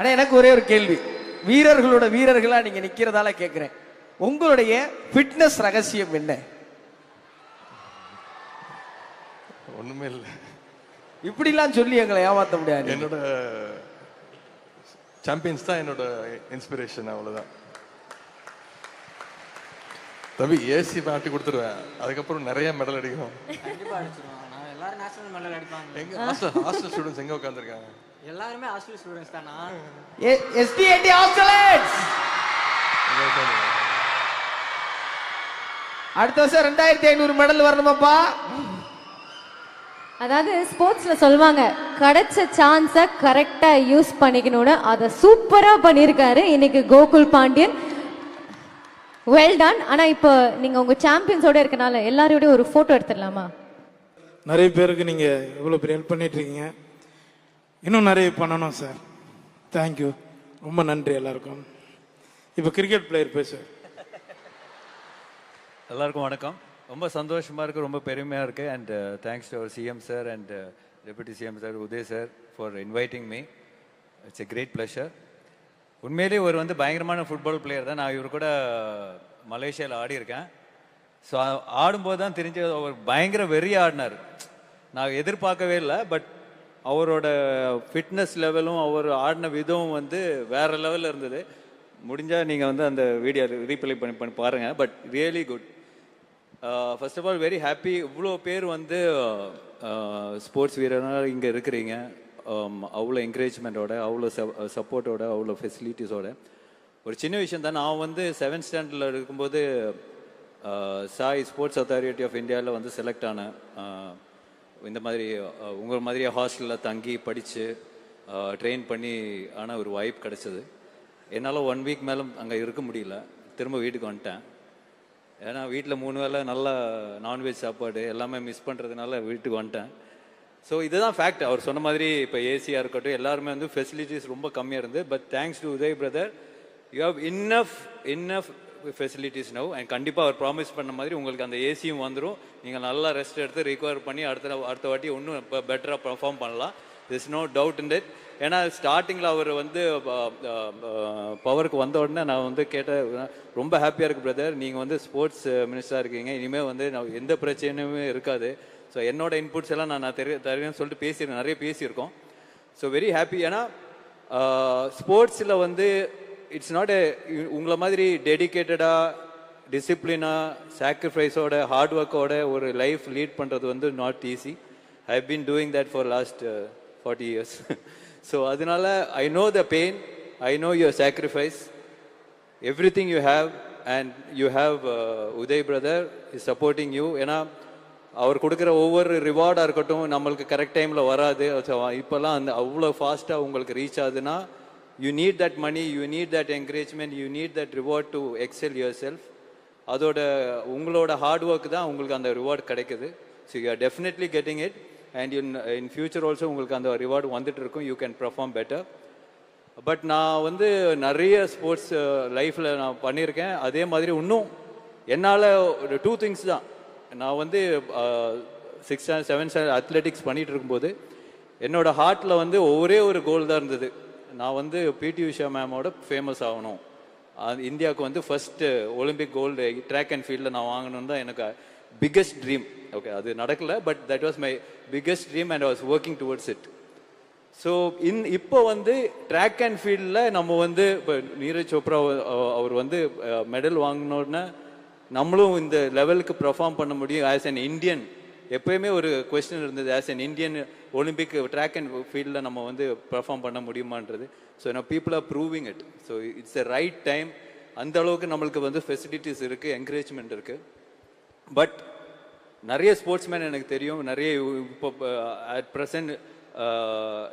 ஆனா எனக்கு ஒரே ஒரு கேள்வி. வீரர்களோட வீரர்களா நீங்க நிக்கிறதால கேக்குறேன். உங்களுடைய ஃபிட்னஸ் ரகசியம் என்ன? ஒண்ணுமே இல்லை. இப்படிலாம் சொல்லி எங்களை ஏமாத்த முடியாது. என்னோட சாம்பியன்ஸ் தான் என்னோட இன்ஸ்பிரேஷன் அவ்வளவுதான். தம்பி ஏசி மாட்டி கொடுத்துருவேன். அதுக்கப்புறம் நிறைய மெடல் அடிக்கும். எல்லாரும் நேஷனல் மெடல் அடிப்பாங்க. எங்க ஹாஸ்டல் ஹாஸ்டல் ஸ்டூடெண்ட்ஸ் எங்க உட்காந்துருக்காங்க எல்லாருமே ஹாஸ்டல் ஸ்டூடெண்ட்ஸ் தானா? எஸ்டிஏடி உட்காந்துருக்காங்க அடுத்த வருஷம் ரெண்டாயிரத்தி ஐநூறு மெடல் வரணுமாப்பா? அதாவது ஸ்போர்ட்ஸ்ல சொல்லுவாங்க கிடைச்ச சான்ஸை கரெக்டா யூஸ் பண்ணிக்கணும்னு அதை சூப்பரா பண்ணியிருக்காரு இன்னைக்கு கோகுல் பாண்டியன். வெல் டன் ஆனா இப்போ நீங்க உங்க சாம்பியன்ஸோட இருக்கனால எல்லாரோடய ஒரு போட்டோ எடுத்துடலாமா? நிறைய பேருக்கு நீங்கள் இவ்வளோ பெரிய ஹெல்ப் பண்ணிட்டு இன்னும் நிறைய பண்ணணும் சார் தேங்க்யூ ரொம்ப நன்றி எல்லாருக்கும். இப்போ கிரிக்கெட் பிளேயர் பேசுவார் எல்லாருக்கும் வணக்கம். ரொம்ப சந்தோஷமாக இருக்குது ரொம்ப பெருமையாக இருக்குது and thanks to our CM sir and deputy CM sir Udhay sir for inviting me it's a great pleasure உண்மையிலேயே ஒரு வந்து பயங்கரமான ஃபுட்பால் பிளேயர் தான். நான் இவர் கூட uh, மலேசியாவில் ஆடியிருக்கேன். ஸோ ஆடும்போது தான் தெரிஞ்ச அவர் பயங்கர வெறி ஆடினார். நான் எதிர்பார்க்கவே இல்லை பட் அவரோட ஃபிட்னஸ் லெவலும் அவர் ஆடின விதம் வந்து வேற லெவலில் இருந்தது. முடிஞ்சால் நீங்கள் வந்து அந்த வீடியோ ரீப்ளை பண்ணி பண்ணி பாருங்கள் but really good first of all very happy இவ்வளோ பேர் வந்து ஸ்போர்ட்ஸ் வீரராக இங்கே இருக்கிறீங்க. அவ்வளோ என்கரேஜ்மெண்ட்டோட அவ்வளோ சப்போர்ட்டோட அவ்வளோ ஃபெசிலிட்டிஸோட ஒரு சின்ன விஷயம் தான் நான் வந்து செவன்த் ஸ்டாண்டர்டில் இருக்கும்போது சாய் ஸ்போர்ட்ஸ் அத்தாரிட்டி ஆஃப் இந்தியாவில் வந்து செலக்ட் ஆனேன் இந்த மாதிரி உங்கள் மாதிரியே ஹாஸ்டலில் தங்கி படித்து ட்ரெயின் பண்ணி ஆன ஒரு வாய்ப்பு கிடச்சிது. என்னால் ஒன் வீக் மேலே அங்கே இருக்க முடியல. திரும்ப வீட்டுக்கு வந்துட்டேன். ஏன்னா வீட்டில் மூணு வேளை நல்லா நான்வெஜ் சாப்பாடு எல்லாமே மிஸ் பண்ணுறதுனால வீட்டுக்கு வந்துட்டேன். ஸோ இதுதான் ஃபேக்ட் அவர் சொன்ன மாதிரி இப்போ ஏசியாக இருக்கட்டும் எல்லாருமே வந்து ஃபெசிலிட்டிஸ் ரொம்ப கம்மியாக இருந்து but thanks to Udhay brother you have enough enough facilities now and கண்டிப்பாக அவர் ப்ராமிஸ் பண்ண மாதிரி உங்களுக்கு அந்த ஏசியும் வந்துடும் நீங்கள் நல்லா ரெஸ்ட் எடுத்து ரிகவர் பண்ணி அடுத்த அடுத்த வாட்டி இன்னும் இப்போ பெட்டராக பர்ஃபார்ம் பண்ணலாம். This no doubt in it ஏன்னா ஸ்டார்டிங்கில் அவர் வந்து பவருக்கு வந்த உடனே நான் வந்து கேட்டேன் ரொம்ப ஹாப்பியாக இருக்குது பிரதர் நீங்கள் வந்து ஸ்போர்ட்ஸ் மினிஸ்டராக இருக்கீங்க. இனிமேல் வந்து நான் எந்த பிரச்சனையுமே இருக்காது. ஸோ என்னோட இன்புட்ஸ் எல்லாம் நான் நான் தெரிய தருவேன்னு சொல்லிட்டு பேசியிருக்கேன் நிறைய பேசியிருக்கோம். ஸோ வெரி ஹாப்பி ஏன்னா ஸ்போர்ட்ஸில் வந்து இட்ஸ் நாட் எ உங்களை மாதிரி டெடிக்கேட்டடாக டிசிப்ளினாக சாக்ரிஃபைஸோட ஹார்ட் ஒர்க்கோட ஒரு லைஃப் லீட் பண்ணுறது வந்து not easy I been doing that for last forty years so அதனால I know the pain I know your sacrifice everything you have and you have Udhay brother is supporting you ஏன்னா அவர் கொடுக்குற ஒவ்வொரு ரிவார்டாக இருக்கட்டும் நம்மளுக்கு correct டைமில் வராது. இப்போல்லாம் அந்த அவ்வளோ ஃபாஸ்ட்டாக உங்களுக்கு ரீச் ஆகுதுன்னா you need that money you need that encouragement you need that reward to excel yourself அதோட உங்களோட ஹார்ட் ஒர்க் தான் உங்களுக்கு அந்த ரிவார்டு கிடைக்குது. So you are definitely getting it and in in future also உங்களுக்கு அந்த ரிவார்டு வந்துட்டு இருக்கும். You can perform better but நான் வந்து நிறைய ஸ்போர்ட்ஸ் uh, லைஃப்பில் நான் பண்ணியிருக்கேன். அதே மாதிரி இன்னும் என்னால் ஒரு டூ திங்ஸ் தான். நான் வந்து சிக்ஸ் ஸ்டாண்ட் செவன் அத்லெட்டிக்ஸ் பண்ணிகிட்டு இருக்கும்போது என்னோடய ஹார்ட்டில் வந்து ஒரே ஒரு கோல் தான் இருந்தது. நான் வந்து பிடி உஷா மேமோட ஃபேமஸ் ஆகணும். இந்தியாவுக்கு வந்து first Olympic gold track and ஃபீல்டில் நான் வாங்கணும்னு தான் எனக்கு பிக்கஸ்ட் ட்ரீம் ஓகே அது நடக்கல but that was my biggest dream and was working towards it so in இப்போ வந்து ட்ராக் அண்ட் ஃபீல்டில் நம்ம வந்து இப்போ நீரஜ் சோப்ரா அவர் வந்து மெடல் வாங்கினோடனே நம்மளும் இந்த லெவலுக்கு பெர்ஃபார்ம் பண்ண முடியும் ஆஸ் அன் இந்தியன் எப்பயுமே ஒரு கொஸ்டின் இருந்தது. As an Indian Olympic track and ஃபீல்டில் நம்ம வந்து பெர்ஃபார்ம் பண்ண முடியுமான்றது. ஸோ நான் people are proving it so it's a right time அந்த அளவுக்கு நம்மளுக்கு வந்து ஃபெசிலிட்டிஸ் இருக்குது என்கரேஜ்மெண்ட் இருக்குது பட் நிறைய ஸ்போர்ட்ஸ்மேன் எனக்கு தெரியும். நிறைய இப்போ அட் ப்ரெசன்ட்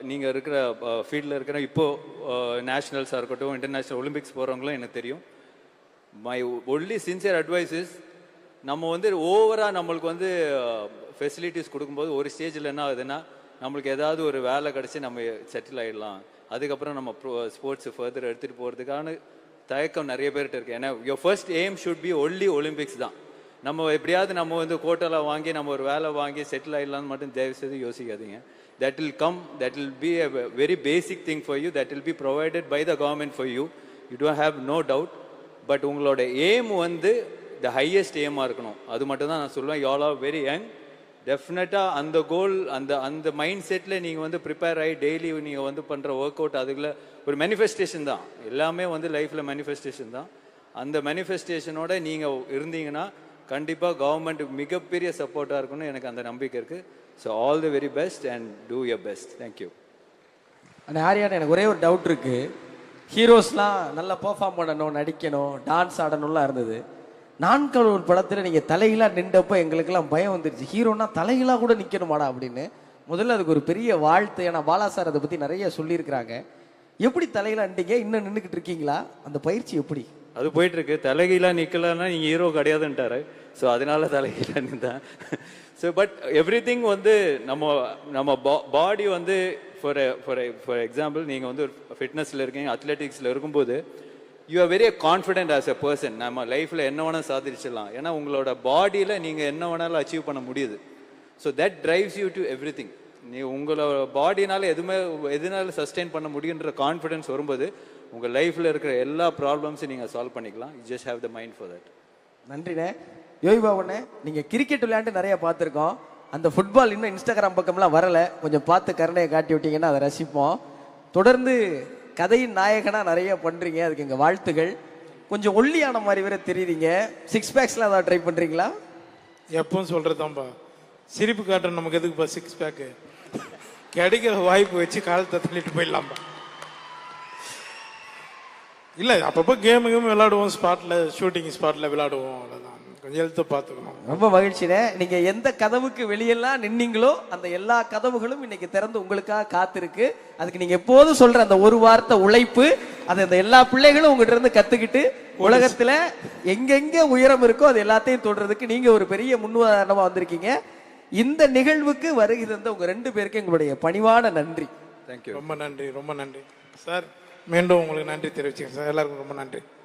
நீங்கள் இருக்கிற ஃபீல்டில் இருக்கிற இப்போது நேஷ்னல்ஸாக இருக்கட்டும் இன்டர்நேஷ்னல் ஒலிம்பிக்ஸ் போகிறவங்களும் எனக்கு தெரியும். My only sincere advice is நம்ம வந்து ஓவராக நம்மளுக்கு வந்து uh, ஃபெசிலிட்டிஸ் கொடுக்கும்போது ஒரு ஸ்டேஜில் என்ன ஆகுதுன்னா நம்மளுக்கு ஏதாவது ஒரு வேலை கிடச்சி நம்ம செட்டில் ஆகிடலாம் அதுக்கப்புறம் நம்ம ஸ்போர்ட்ஸ் ஃபர்தர் uh, எடுத்துகிட்டு போகிறதுக்கான தயக்கம் நிறைய பேர்கிட்ட இருக்குது ஏன்னா your first aim should be only Olympics தான். நம்ம எப்படியாவது நம்ம வந்து கோட்டெல்லாம் வாங்கி நம்ம ஒரு வேலை வாங்கி செட்டில் ஆகிடலாம்னு மட்டும் தயவு செய்து யோசிக்காதீங்க. That will come that will be a very basic thing for you that will be provided by the government for you you don't have no doubt but உங்களோட எய்ம் வந்து த ஹையஸ்ட் எய்மாக இருக்கணும். அது மட்டும் தான் நான் சொல்லுவேன் y'all ஆர் வெரி யங் டெஃபினட்டாக அந்த கோல் அந்த அந்த மைண்ட் செட்டில் நீங்கள் வந்து ப்ரிப்பேர் ஆகி டெய்லி நீங்கள் வந்து பண்ணுற ஒர்க் அவுட் அதுக்குள்ள ஒரு மேனிஃபெஸ்டேஷன் தான். எல்லாமே வந்து லைஃப்பில் மேனிஃபெஸ்டேஷன் தான். அந்த மேனிஃபெஸ்டேஷனோட நீங்கள் இருந்தீங்கன்னா கண்டிப்பாக கவர்மெண்ட் மிகப்பெரிய சப்போர்ட்டாக இருக்கும்னு எனக்கு அந்த நம்பிக்கை இருக்குது so all the very best and do your best thank you அந்த ஆரியான எனக்கு ஒரே ஒரு டவுட் இருக்குது ஹீரோஸ்லாம் நல்லா பர்ஃபார்ம் பண்ணணும் நடிக்கணும் டான்ஸ் ஆடணும்லாம் இருந்தது. நான்கால் ஒரு படத்தில் நீங்கள் தலைகளாக நின்றப்போ எங்களுக்கெல்லாம் பயம் வந்துருச்சு. ஹீரோனா தலைகளாக கூட நிற்கணுமாடா அப்படின்னு. முதல்ல அதுக்கு ஒரு பெரிய வாழ்த்து. ஏன்னா பாலா சார் அதை பற்றி நிறைய சொல்லியிருக்கிறாங்க. எப்படி தலைகளாக நின்றீங்க? இன்னும் நின்றுக்கிட்டு இருக்கீங்களா? அந்த பயிற்சி எப்படி? அது போயிட்டு இருக்கு தலைகீழா நீங்கள் ஹீரோ கிடையாதுன்ட்டாரு. ஸோ அதனால தலைகீழா நின்றேன் ஸோ பட் எவ்ரி வந்து நம்ம நம்ம பாடி வந்து ஃபார் ஃபார் ஃபார் எக்ஸாம்பிள் நீங்கள் வந்து ஒரு ஃபிட்னஸில் இருக்கீங்க அத்லெட்டிக்ஸில் இருக்கும்போது you are very confident as a person நம்ம லைஃப்பில் என்ன வேணால் சாதிச்சிடலாம். ஏன்னா உங்களோட பாடியில் நீங்கள் என்ன வேணாலும் அச்சீவ் பண்ண முடியுது. So that drives you to everything நீ உங்களோட பாடினால எதுவுமே எதுனால சஸ்டெயின் பண்ண முடியுன்ற கான்ஃபிடென்ஸ் வரும்போது உங்கள் லைஃப்பில் இருக்கிற எல்லா ப்ராப்ளம்ஸையும் நீங்கள் சால்வ் பண்ணிக்கலாம். You just have the mind for that நன்றிண்ணே. யோகிபாவண்ணே நீங்கள் கிரிக்கெட் விளையாண்டு நிறைய பார்த்துருக்கோம். அந்த ஃபுட்பால் இன்னும் இன்ஸ்டாகிராம் பக்கம்லாம் வரல. கொஞ்சம் பார்த்து கருணையை காட்டி விட்டீங்கன்னா அதை ரசிப்போம். தொடர்ந்து கதையின் நாயகனாக நிறைய பண்ணுறீங்க அதுக்கு எங்கள் வாழ்த்துகள். கொஞ்சம் ஒல்லியான மாதிரி வேற தெரியுறீங்க சிக்ஸ் பேக்ஸ்லாம் ஏதாவது ட்ரை பண்ணுறீங்களா எப்பவும் சொல்றதுதான்பா. சிரிப்பு காட்டுற நமக்கு எதுக்குப்பா சிக்ஸ் பேக்கு கிடைக்கிற வாய்ப்பு வச்சு காலத்தை தள்ளிட்டு போயிடலாம்பா. இல்லை அப்பப்போ கேமு கேம் விளாடுவோம் ஸ்பாட்டில் ஷூட்டிங் ஸ்பாட்டில் விளாடுவோம் அவ்வளோதான் கொஞ்சம் பார்த்துக்கணும். ரொம்ப மகிழ்ச்சினே நீங்க எந்த கதவுக்கு வெளியெல்லாம் நின்னீங்களோ அந்த எல்லா கதவுகளும் இன்னைக்கு திறந்து உங்களுக்காக காத்திருக்கு. அதுக்கு நீங்க எப்போதும் சொல்ற அந்த ஒரு வார்த்தை உழைப்பு அதை அந்த எல்லா பிள்ளைகளும் உங்ககிட்ட இருந்து கத்துக்கிட்டு உலகத்துல எங்கெங்க உயரம் இருக்கோ அது எல்லாத்தையும் தொடுறதுக்கு நீங்க ஒரு பெரிய முன்னுதாரணமா வந்திருக்கீங்க. இந்த நிகழ்வுக்கு வருகை தந்த உங்க ரெண்டு பேருக்கு எங்களுடைய பணிவான நன்றி. தேங்க்யூ ரொம்ப நன்றி ரொம்ப நன்றி. சார் மீண்டும் உங்களுக்கு நன்றி தெரிவிச்சுக்கிறேன். சார் எல்லாருக்கும் ரொம்ப நன்றி.